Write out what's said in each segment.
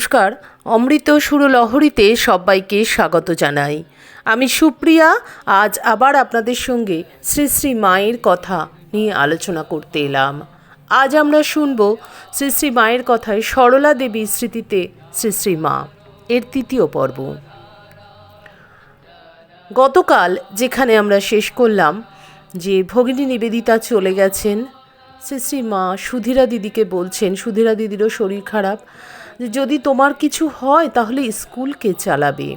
নমস্কার। অমৃত সুরলহরীতে সবাইকে স্বাগত জানাই। আমি সুপ্রিয়া, আজ আবার আপনাদের সঙ্গে শ্রী শ্রী মায়ের কথা নিয়ে আলোচনা করতে এলাম। আজ আমরা শুনব শ্রী শ্রী মায়ের কথায় সরলা দেবী স্মৃতিতে শ্রী শ্রী মা, এর তৃতীয় পর্ব। গতকাল যেখানে আমরা শেষ করলাম, যে ভগিনী নিবেদিতা চলে গেছেন, শ্রী শ্রী মা সুধীরা দিদিকে বলছেন, সুধীরা দিদিরও শরীর খারাপ। যদি তোমার কিছু হয়, তাহলে স্কুলকে চালাবে।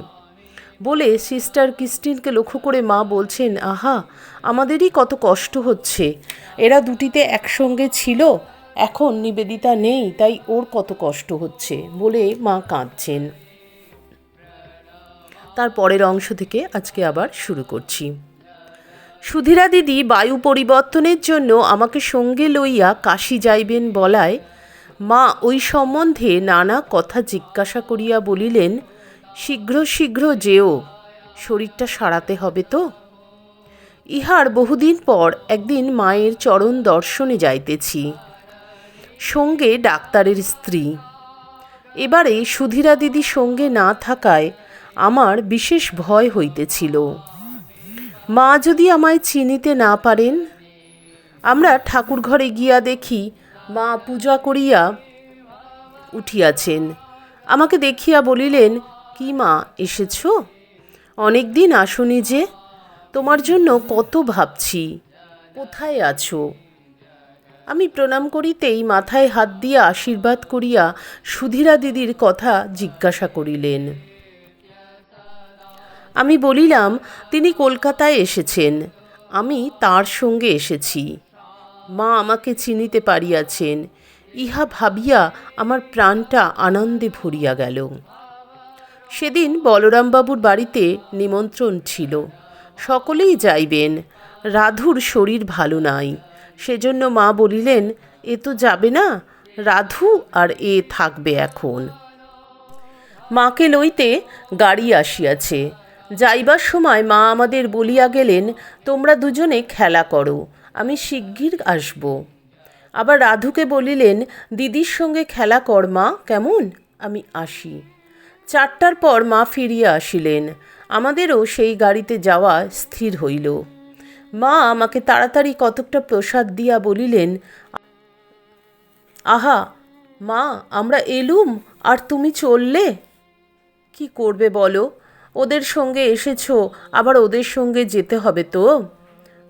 বলে সিস্টার ক্রিস্টিনকে লক্ষ্য করে মা বলছেন, আহা, আমাদেরই কত কষ্ট হচ্ছে। এরা দুটিতে একসঙ্গে ছিল, এখন নিবেদিতা নেই, তাই ওর কত কষ্ট হচ্ছে, বলে মা কাঁদছেন। তার পরের অংশ থেকে আজকে আবার শুরু করছি। সুধীরা দিদি, বায়ু পরিবর্তনের জন্য আমাকে সঙ্গে লইয়া কাশি যাইবেন বলায় মা ওই সম্বন্ধে নানা কথা জিজ্ঞাসা করিয়া বলিলেন, শীঘ্র শীঘ্র যেও, শরীরটা সারাতে হবে তো? ইহার বহুদিন পর একদিন মায়ের চরণ দর্শনে যাইতেছি। সঙ্গে ডাক্তারের স্ত্রী। এবারে সুধীরা দিদি সঙ্গে না থাকায় আমার বিশেষ ভয় হইতেছিল। মা যদি আমায় চিনিতে না পারেন, আমরা ঠাকুর ঘরে গিয়া দেখি মা পূজা করিয়া উঠিয়াছেন। আমাকে দেখিয়া বলিলেন, কি মা, এসেছ? অনেক দিন আসনি যে, তোমার জন্য কত ভাবছি, কোথায় আছো? আমি প্রণাম করিতেই মাথায় হাত দিয়া আশীর্বাদ করিয়া সুধীরা দিদির কথা জিজ্ঞাসা করিলেন। আমি বলিলাম, তিনি কলকাতায় এসেছেন। আমি তার সঙ্গে এসেছি। মা আমাকে চিনিতে পারিয়াছেন। ইহা ভাবিয়া আমার প্রাণটা আনন্দে ভরিয়া গেল। সেদিন বলরামবাবুর বাড়িতে নিমন্ত্রণ ছিল। সকলেই যাইবেন। রাধুর শরীর ভালো নাই। সেজন্য মা বলিলেন, এ তো যাবে না। রাধু আর এ থাকবে এখন। মাকে লইতে গাড়ি আসিয়াছে। যাইবার সময় মা আমাদের বলিয়া গেলেন, তোমরা দুজনে খেলা করো। আমি শিগগির আসব। আবার রাধুকে বলিলেন, দিদির সঙ্গে খেলা কর মা, কেমন? আমি আসি। চারটার পর মা ফিরিয়া আসিলেন। আমাদেরও সেই গাড়িতে যাওয়া স্থির হইল। মা আমাকে তাড়াতাড়ি কতকটা প্রসাদ দিয়া বলিলেন, আহা, মা, আমরা এলুম, আর তুমি চললে? কি করবে বলো? ওদের সঙ্গে এসেছ, আবার ওদের সঙ্গে যেতে হবে তো?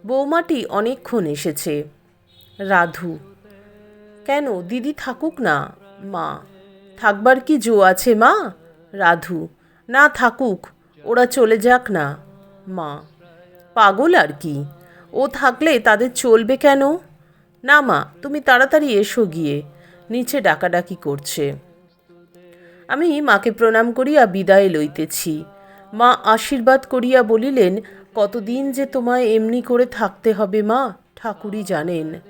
বৌমাটি অনেকক্ষণ এসেছে। রাধু, কেন দিদি থাকুক না? মা, থাকবার কি জো আছে মা? রাধু, না থাকুক, ওরা চলে যাক না। মা, পাগল আর কি? ও থাকলে তাদের চলবে কেন? না মা, তুমি তাড়াতাড়ি এসো গিয়ে, নিচে ডাকাডাকি করছে। আমি মাকে প্রণাম করিয়া বিদায় লইতেছি। মা আশীর্বাদ করিয়া বলিলেন কতদিন যে তোমায় এমনি করে থাকতে হবে মা? ঠাকুরই জানেন।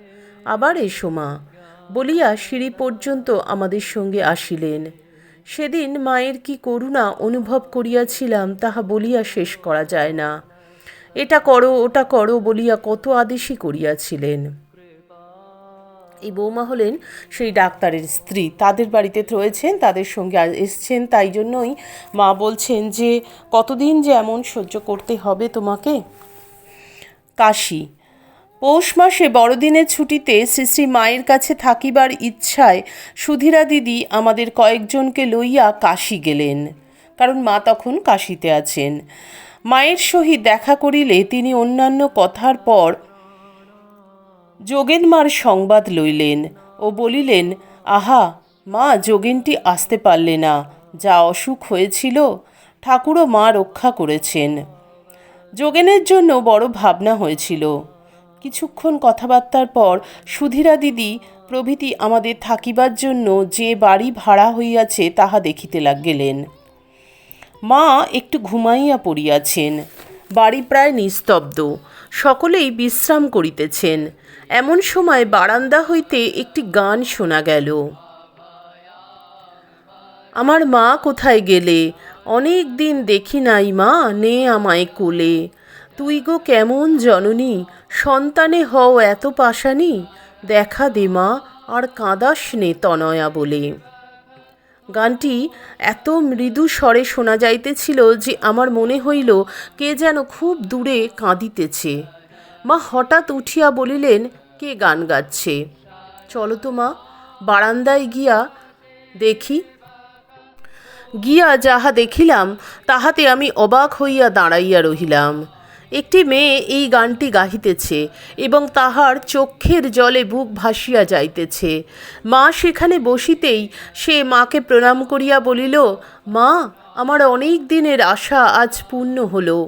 আবার এসো মা। বলিয়া সিঁড়ি পর্যন্ত আমাদের সঙ্গে আসিলেন। সেদিন মায়ের কি করুণা অনুভব করিয়াছিলাম তাহা বলিয়া শেষ করা যায় না। এটা করো, ওটা করো বলিয়া কত আদেশই করিয়াছিলেন। এই বৌমা হলেন সেই ডাক্তারের স্ত্রী। তাদের বাড়িতে রয়েছেন, তাদের সঙ্গে এসছেন, তাই জন্যই মা বলছেন যে, কতদিন যে এমন সহ্য করতে হবে তোমাকে? কাশি, পৌষ মাসে বড়দিনের ছুটিতে শ্রী শ্রী মায়ের কাছে থাকিবার ইচ্ছায় সুধীরা দিদি আমাদের কয়েকজনকে লইয়া কাশি গেলেন, কারণ মা তখন কাশিতে আছেন। মায়ের সহিত দেখা করিলে তিনি অন্যান্য কথার পর যোগেনমার সংবাদ লইলেন ও বলিলেন, আহা, মা যোগেনটি আসতে পারলে না, যা অসুখ হয়েছিল, ঠাকুরও মা রক্ষা করেছেন। যোগেনের জন্য বড় ভাবনা হয়েছিল। কিছুক্ষণ কথাবার্তার পর, সুধীরা দিদি, প্রভৃতি আমাদের থাকিবার জন্য যে বাড়ি ভাড়া হইয়াছে, তাহা দেখিতে গেলেন মা একটু ঘুমাইয়া পড়িয়াছেন। বাড়ি প্রায় নিস্তব্ধ। সকলেই বিশ্রাম করিতেছেন। এমন সময় বারান্দা হইতে একটি গান শোনা গেল। আমার মা কোথায় গেলে? অনেক দিন দেখি নাই মা, নে আমায় কোলে। তুই গো কেমন জননী, সন্তানে হও এত পাশানি। দেখা দে মা, আর কাঁদাস নে তনয়া বলে। গানটি এত মৃদু স্বরে শোনা যাইতেছিল যে আমার মনে হইল কে যেন খুব দূরে কাঁদিতেছে। মা হঠাৎ উঠিয়া বলিলেন, কে গান গাচ্ছে? চলো তো মা, বারান্দায় গিয়া দেখি। গিয়া যাহা দেখিলাম, তাহাতে আমি অবাক হইয়া দাঁড়াইয়া রহিলাম। একটি মেয়ে এই গানটি গাহিতেছে এবং তাহার চক্ষের জলে বুক ভাসিয়া যাইতেছে। মা সেখানে বসিতেই সে মাকে প্রণাম করিয়া বলিল, মা, আমার অনেক দিনের আশা আজ পূর্ণ হলো।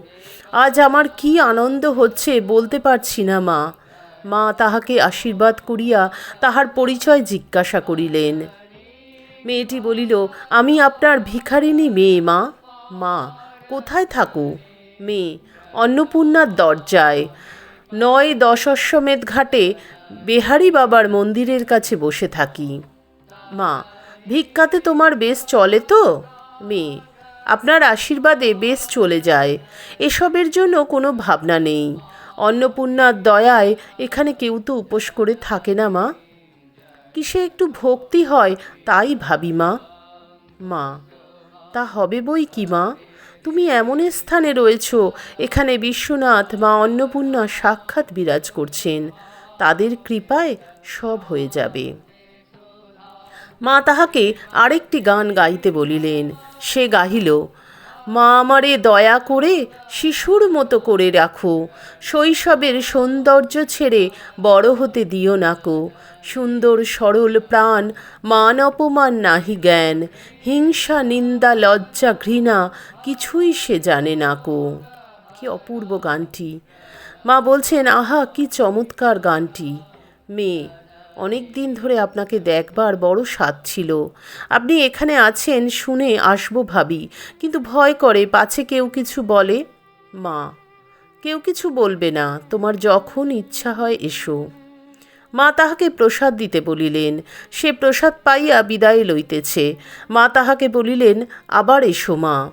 আজ আমার কি আনন্দ হচ্ছে বলতে পারছি না, মা। মা তাহাকে আশীর্বাদ করিয়া তাহার পরিচয় জিজ্ঞাসা করিলেন। মেয়েটি বলিল, আমি আপনার ভিখারিনী মেয়ে, মা। মা, কোথায় থাকো? মেয়ে অন্নপূর্ণার দরজায়। নয় দশশ্বমেধ ঘাটে বেহারি বাবার মন্দিরের কাছে বসে থাকি। মা, ভিক্ষাতে তোমার বেশ চলে তো? মেয়ে, আপনার আশীর্বাদে বেশ চলে যায়। এসবের জন্য কোনো ভাবনা নেই। অন্নপূর্ণার দয়ায় এখানে কেউ তো উপোস করে থাকে না, মা। কিসে একটু ভক্তি হয়, তাই ভাবি, মা। মা, তা হবে বই কি, মা? তুমি এমন স্থানে রয়েছ, এখানে বিশ্বনাথ মা অন্নপূর্ণা সাক্ষাৎ বিরাজ করছেন। তাদের কৃপায় সব হয়ে যাবে। মা তাহাকে আরেকটি গান গাইতে বলিলেন। সে গাহিল মা আমারে দয়া করে শিশুর মতো করে রাখো। শৈশবের সৌন্দর্য ছেড়ে বড় হতে দিও নাকো সুন্দর সরল প্রাণ, মান অপমান নাহি জ্ঞান। হিংসা, নিন্দা, লজ্জা, ঘৃণা কিছুই সে জানে নাকো কি অপূর্ব গানটি। মা বলছেন, আহা, কি চমৎকার গানটি। মেয়ে অনেক দিন ধরে আপনাকে দেখবার বড় স্বাদ ছিল। আপনি এখানে আছেন শুনে আসব ভাবি, কিন্তু ভয় করে, পাছে কেউ কিছু বলে, মা, কেউ কিছু বলবে না, তোমার যখন ইচ্ছা হয় এসো। মা তাহাকে প্রসাদ দিতে বলিলেন। সে প্রসাদ পাইয়া বিদায় লইতেছে। মা তাহাকে বলিলেন, আবার এসো মা।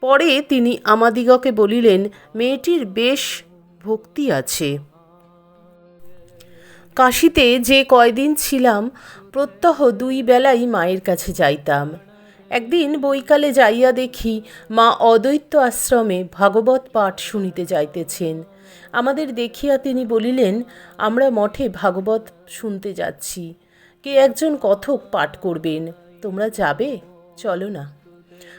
পরে তিনি আমাদিগকে বলিলেন, মেয়েটির বেশ ভক্তি আছে। কাশিতে যে কয়দিন ছিলাম, প্রত্যহ দুই বেলাই মায়ের কাছে যাইতাম। একদিন বৈকালে যাইয়া দেখি মা অদ্বৈত আশ্রমে ভাগবত পাঠ শুনিতে যাইতেছেন। আমাদের দেখিয়া তিনি বলিলেন, আমরা মঠে ভাগবত শুনতে যাচ্ছি। কে একজন কথক পাঠ করবেন, তোমরা যাবে? চলো না।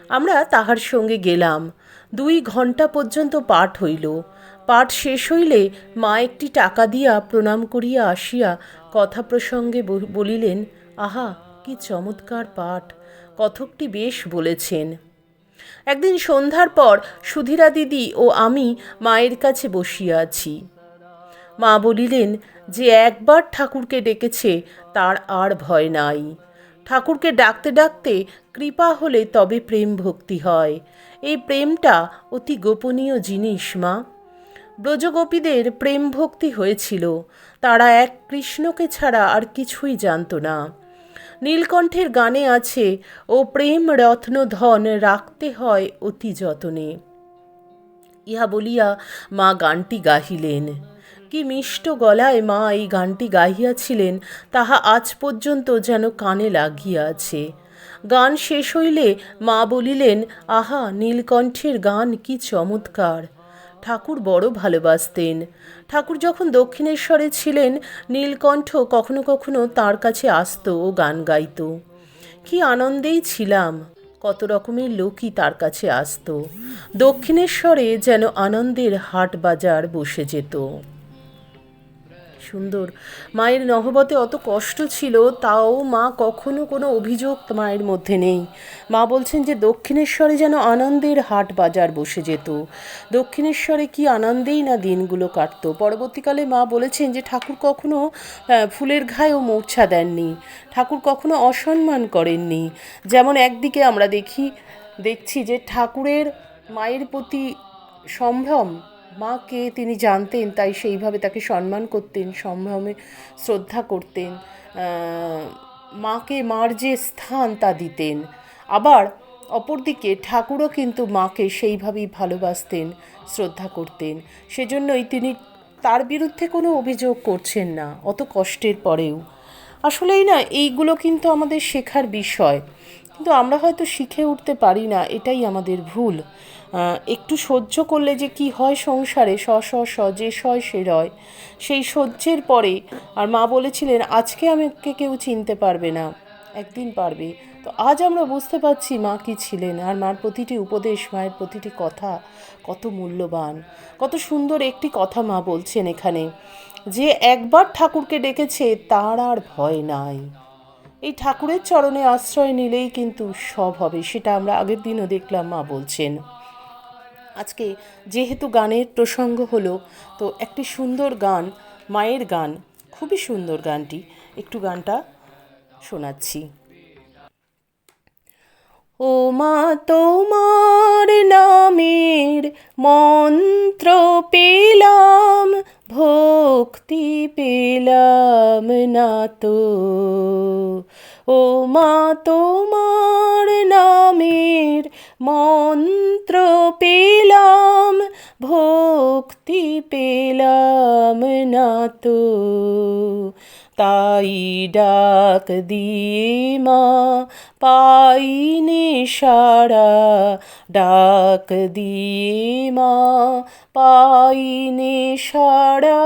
আমরা তাহার সঙ্গে গেলাম। দুই ঘণ্টা পর্যন্ত পাঠ হইল। পাঠ শেষ হইলে মা একটি টাকা দিয়া প্রণাম করিয়া আসিয়া কথা প্রসঙ্গে বলিলেন, আহা, কি চমৎকার পাঠ। কথকটি বেশ বলেছেন। একদিন সন্ধ্যার পর সুধীরা দিদি ও আমি মায়ের কাছে বসিয়া আছি। মা বলিলেন, যে একবার ঠাকুরকে ডেকেছে, তার আর ভয় নাই। ঠাকুরকে ডাকতে ডাকতে কৃপা হলে তবে প্রেম ভক্তি হয়। এই প্রেমটা অতি গোপনীয় জিনিস মা। ব্রজগোপীদের প্রেম ভক্তি হয়েছিল। তারা এক কৃষ্ণকে ছাড়া আর কিছুই জানত না। নীলকণ্ঠের গানে আছে, ও প্রেম রত্ন ধন রাখতে হয় অতি যতনে। ইহা বলিয়া মা গানটি গাহিলেন। কি মিষ্ট গলায় মা এই গানটি গাহিয়াছিলেন, তাহা আজ পর্যন্ত যেন কানে লাগিয়া আছে। গান শেষ হইলে মা বলিলেন, আহা, নীলকণ্ঠের গান কি চমৎকার! ঠাকুর বড় ভালোবাসতেন। ঠাকুর যখন দক্ষিণেশ্বরে ছিলেন, নীলকণ্ঠ কখনো কখনো তার কাছে আসত ও গান গাইত। কি আনন্দেই ছিলাম, কত রকমের লোকই তার কাছে আসত। দক্ষিণেশ্বরে যেন আনন্দের হাট বাজার বসে যেত। সুন্দর। মায়ের নহবতে অত কষ্ট ছিল, তাও মা কখনো কোনো অভিযোগ মায়ের মধ্যে নেই। মা বলছেন যে দক্ষিণেশ্বরে যেন আনন্দের হাট বাজার বসে যেত। দক্ষিণেশ্বরে কি আনন্দেই না দিনগুলো কাটতো। পরবর্তীকালে মা বলেছেন যে ঠাকুর কখনো ফুলের ঘায়েও মূর্ছা দেননি। ঠাকুর কখনো অসম্মান করেননি। যেমন একদিকে আমরা দেখি, দেখছি যে ঠাকুরের মায়ের প্রতি সম্ভ্রম মাকে তিনি জানতেন, তাই সেইভাবে তাকে সম্মান করতেন, সম্ভ্রমে শ্রদ্ধা করতেন। মাকে মার যে স্থান তা দিতেন। আবার অপরদিকে ঠাকুরও কিন্তু মাকে সেইভাবেই ভালোবাসতেন, শ্রদ্ধা করতেন। সেজন্যই তিনি তার বিরুদ্ধে কোনো অভিযোগ করছেন না, অত কষ্টের পরেও। আসলেই না, এইগুলো কিন্তু আমাদের শেখার বিষয়। কিন্তু আমরা হয়তো শিখে উঠতে পারি না, এটাই আমাদের ভুল। একটু সহ্য করলে যে কি হয় সংসারে, স স স, যে সয় সে রয় সেই সহ্যের পরে আর মা বলেছিলেন, আজকে আমাকে কেউ চিনতে পারবে না, একদিন পারবে। তো আজ আমরা বুঝতে পারছি মা কি ছিলেন আর মার প্রতিটি উপদেশ, মায়ের প্রতিটি কথা কত মূল্যবান। কত সুন্দর একটি কথা মা বলছেন এখানে, যে একবার ঠাকুরকে ডেকেছে তার আর ভয় নাই। এই ঠাকুরের চরণে আশ্রয় নিলেই কিন্তু সব হবে, সেটা আমরা আগের দিনও দেখলাম মা বলছেন। আজকে যেহেতু গানের প্রসঙ্গ হলো, তো একটি সুন্দর গান, মায়ের গান, খুবই সুন্দর গানটি, একটু গানটা শোনাচ্ছি। ও মা, তোমার নামের মন্ত্র পেলাম, ভক্তি পেলাম না তো। ও মা, তোমার নামের মন্ত্র পেলাম, ভক্তি পেলাম না তো। তাই ডাক দিয়ে মা পাইনি সারা ডাক দিয়ে মা পাইনি সারা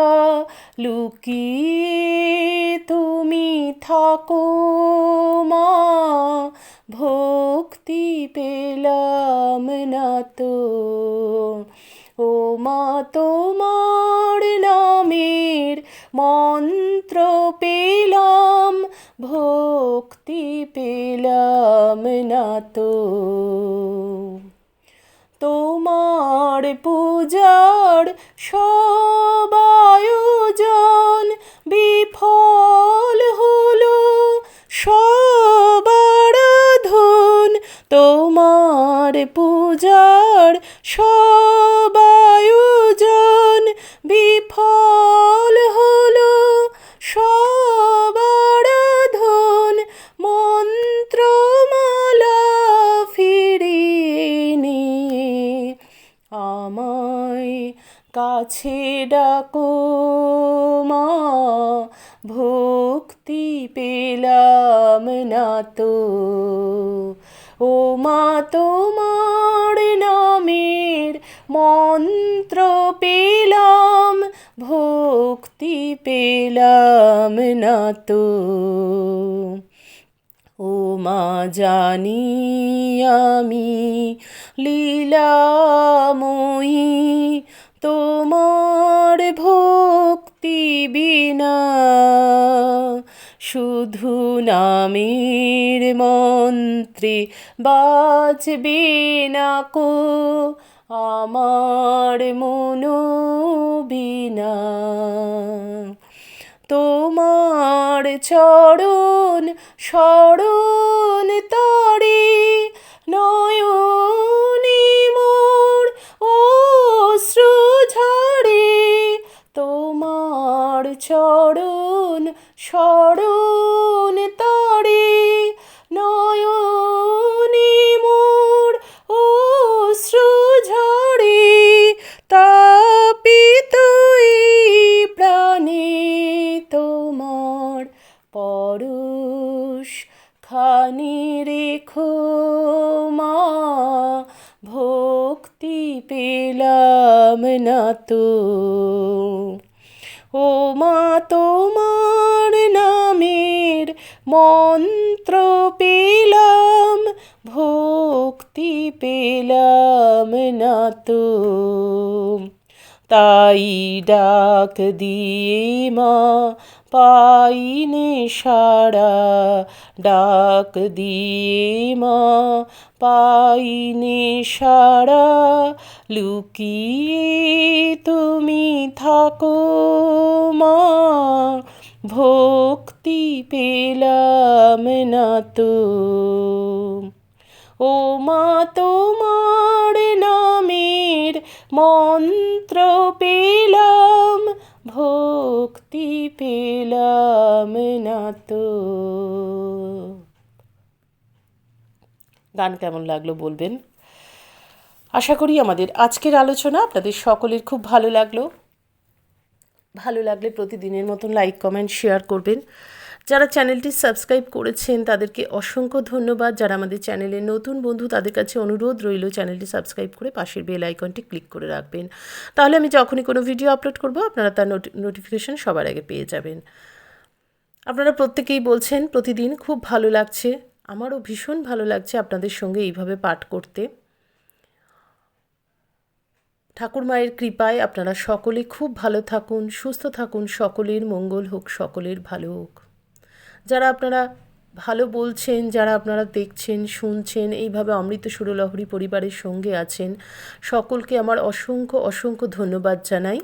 লুকিয়ে তুমি থাকো মা, ভক্তি পেলাম না তো। ও মা, তোমার নামের মন্ত্র পেলাম, ভক্তি পেলাম না তো। তোমার পূজার সব ভক্তি পেলাম না তো। ও মা, তোমার নামের মন্ত্র পেলাম, ভক্তি পেলাম না তো। ও মা, জানি আমি লীলাময়ী, তোমার ভক্তি বিনা। শুধু নামের মন্ত্রে বাজবে না কো, আমার মনো বিনা তোমার চরণ স্মরণ তরে, নয়নে মোর ও ঝরে তোমার চরণ স্মরণ মা তোমার নামের মন্ত্র পেলাম ভক্তি পেলাম না তো। তাই ডাক দিয়ে মা পাইনে সারা ডাক দিয়ে মা, পাইনে সারা লুকিয়ে তুমি থাকো মা, ভক্তি পেলাম না তো। ও মা, তোমার নামের মন্ত্র পেলাম ভক্তি পেলাম না তো গান কেমন লাগল বলবেন? আশা করি আমাদের আজকের আলোচনা আপনাদের সকলের খুব ভালো লাগল। ভালো লাগলে প্রতিদিনের মতন লাইক কমেন্ট শেয়ার করবেন। যারা চ্যানেলটি সাবস্ক্রাইব করেছেন, তাদেরকে অসংখ্য ধন্যবাদ। যারা আমাদের চ্যানেলের নতুন বন্ধু, তাদের কাছে অনুরোধ রইল চ্যানেলটি সাবস্ক্রাইব করে পাশের বেল আইকনটি ক্লিক করে রাখবেন। তাহলে আমি যখনই কোনো ভিডিও আপলোড করব, আপনারা তার নোটিফিকেশন সবার আগে পেয়ে যাবেন। আপনারা প্রত্যেকেই বলছেন, প্রতিদিন খুব ভালো লাগছে। আমারও ভীষণ ভালো লাগছে আপনাদের সঙ্গে এইভাবে পাঠ করতে। ঠাকুর মায়ের কৃপায় আপনারা সকলে খুব ভালো থাকুন, সুস্থ থাকুন, সকলের মঙ্গল হোক, সকলের ভালো হোক। যারা আপনারা ভালো বলছেন, যারা আপনারা দেখছেন, শুনছেন, এইভাবে অমৃত সুরলহরী পরিবারের সঙ্গে আছেন, সকলকে আমার অসংখ্য অসংখ্য ধন্যবাদ জানাই।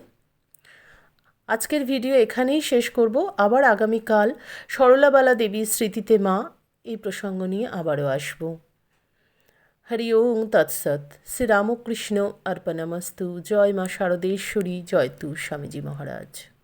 আজকের ভিডিও এখানেই শেষ করব। আবার আগামীকাল সরলাবালা দেবীর স্মৃতিতে মা এই প্রসঙ্গ নিয়ে আবারও আসব। হরি ওং তৎসৎ। শ্রীরামকৃষ্ণ অর্পণমস্তু। জয় মা শারদেশ্বরী। জয় তু স্বামীজি মহারাজ।